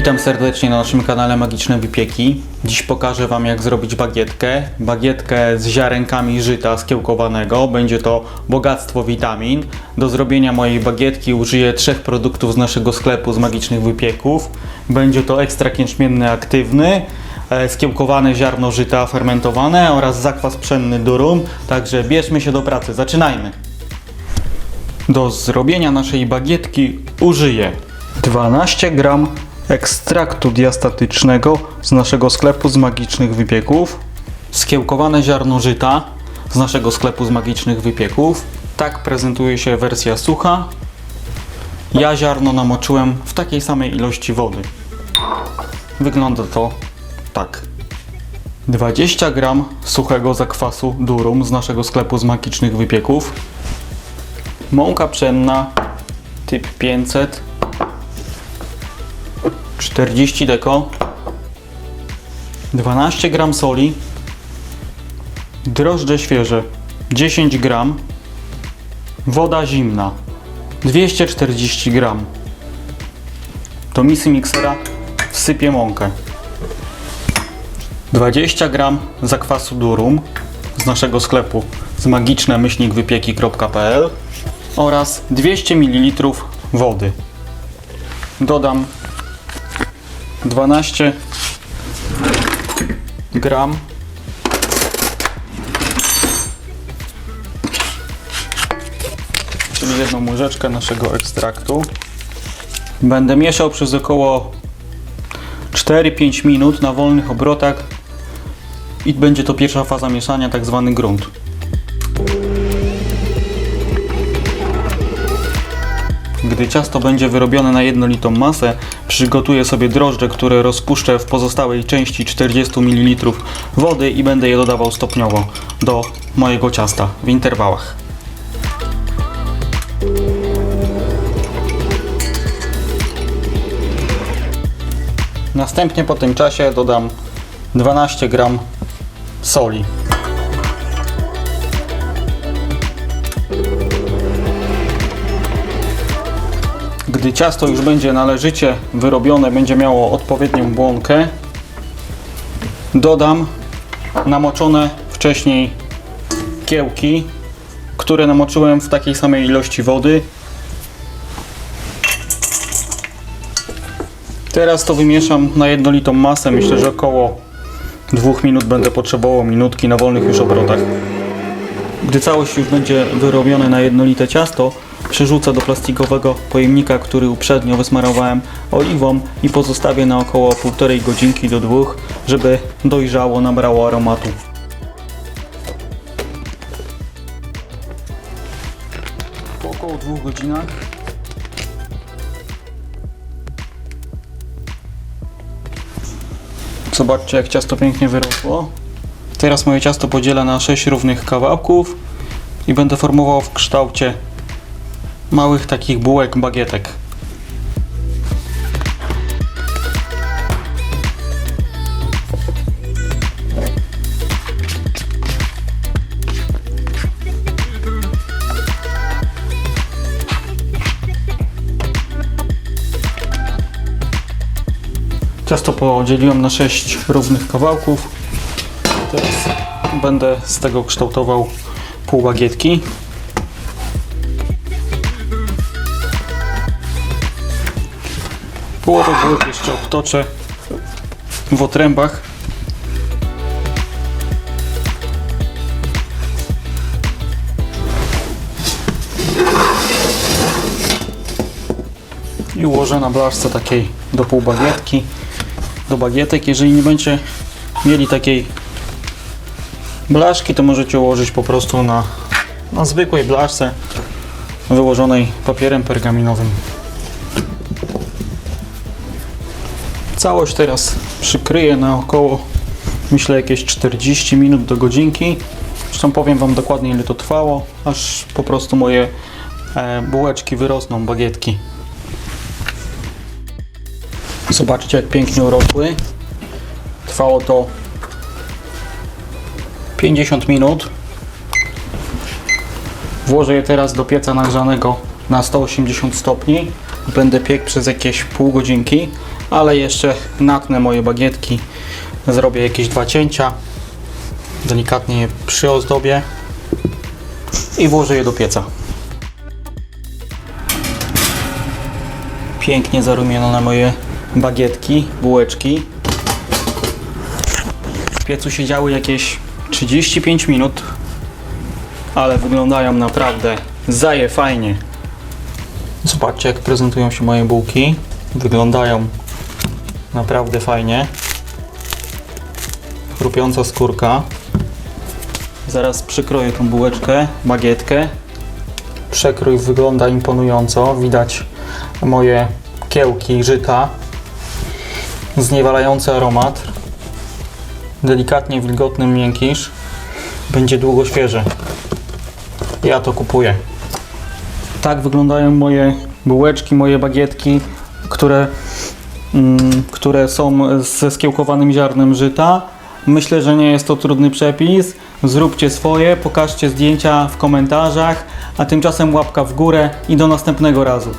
Witam serdecznie na naszym kanale Magiczne Wypieki. Dziś pokażę Wam jak zrobić bagietkę. Bagietkę z ziarenkami żyta skiełkowanego. Będzie to bogactwo witamin. Do zrobienia mojej bagietki użyję trzech produktów z naszego sklepu z Magicznych Wypieków. Będzie to ekstrakt jęczmienny aktywny, e, skiełkowane ziarno żyta fermentowane oraz zakwas pszenny durum. Także bierzmy się do pracy. Zaczynajmy! Do zrobienia naszej bagietki użyję 12 gram ekstraktu diastatycznego z naszego sklepu z magicznych wypieków, skiełkowane ziarno żyta z naszego sklepu z magicznych wypieków. Tak prezentuje się wersja sucha. Ja ziarno namoczyłem w takiej samej ilości wody. Wygląda to tak. 20 gram suchego zakwasu durum z naszego sklepu z magicznych wypieków. Mąka pszenna typ 500 40 deko 12 gram soli drożdże świeże 10 gram woda zimna 240 gram do misy miksera wsypię mąkę 20 gram zakwasu durum z naszego sklepu z magiczne-wypieki.pl oraz 200 ml wody. Dodam 12 gram czyli jedną łyżeczkę naszego ekstraktu. Będę mieszał przez około 4-5 minut na wolnych obrotach i będzie to pierwsza faza mieszania, tak zwany grunt. Gdy ciasto będzie wyrobione na jednolitą masę, przygotuję sobie drożdże, które rozpuszczę w pozostałej części 40 ml wody i będę je dodawał stopniowo do mojego ciasta w interwałach. Następnie po tym czasie dodam 12 gram soli. Gdy ciasto już będzie należycie wyrobione, będzie miało odpowiednią błonkę, dodam namoczone wcześniej kiełki, które namoczyłem w takiej samej ilości wody. Teraz to wymieszam na jednolitą masę. Myślę, że około 2 minut będę potrzebował minutki na wolnych już obrotach. Gdy całość już będzie wyrobione na jednolite ciasto, przerzucę do plastikowego pojemnika, który uprzednio wysmarowałem oliwą i pozostawię na około 1,5 godzinki do 2, żeby dojrzało, nabrało aromatu. Po około 2 godzinach Zobaczcie jak ciasto pięknie wyrosło. Teraz moje ciasto podzielę na 6 równych kawałków i będę formował w kształcie małych takich bułek bagietek. Ciasto podzieliłem na 6 równych kawałków. Teraz będę z tego kształtował pół bagietki. Połowę bułek jeszcze obtoczę w otrębach. I ułożę na blaszce takiej do pół bagietki. Do bagietek, jeżeli nie będziecie mieli takiej blaszki, to możecie ułożyć po prostu na, na zwykłej blaszce wyłożonej papierem pergaminowym. Całość teraz przykryję na około, myślę, jakieś 40 minut do godzinki. Zresztą powiem Wam dokładnie, ile to trwało, aż po prostu moje e, bułeczki wyrosną, bagietki. Zobaczcie, jak pięknie urosły. Trwało to 50 minut. Włożę je teraz do pieca nagrzanego na 180 stopni będę piekł przez jakieś pół godzinki, ale jeszcze natnę moje bagietki, zrobię jakieś dwa cięcia, delikatnie je przyozdobię i włożę je do pieca. Pięknie zarumienione moje bagietki, bułeczki. W piecu siedziały jakieś 35 minut, ale wyglądają naprawdę zaje fajnie. Zobaczcie jak prezentują się moje bułki. Wyglądają naprawdę fajnie. Chrupiąca skórka. Zaraz przykroję tą bułeczkę, bagietkę. Przekrój wygląda imponująco. Widać moje kiełki żyta. Zniewalający aromat. Delikatnie wilgotny miękkisz. Będzie długo świeży. Ja to kupuję. Tak wyglądają moje bułeczki, moje bagietki, które, które są ze skiełkowanym ziarnem żyta. Myślę, że nie jest to trudny przepis. Zróbcie swoje, pokażcie zdjęcia w komentarzach, a tymczasem łapka w górę i do następnego razu.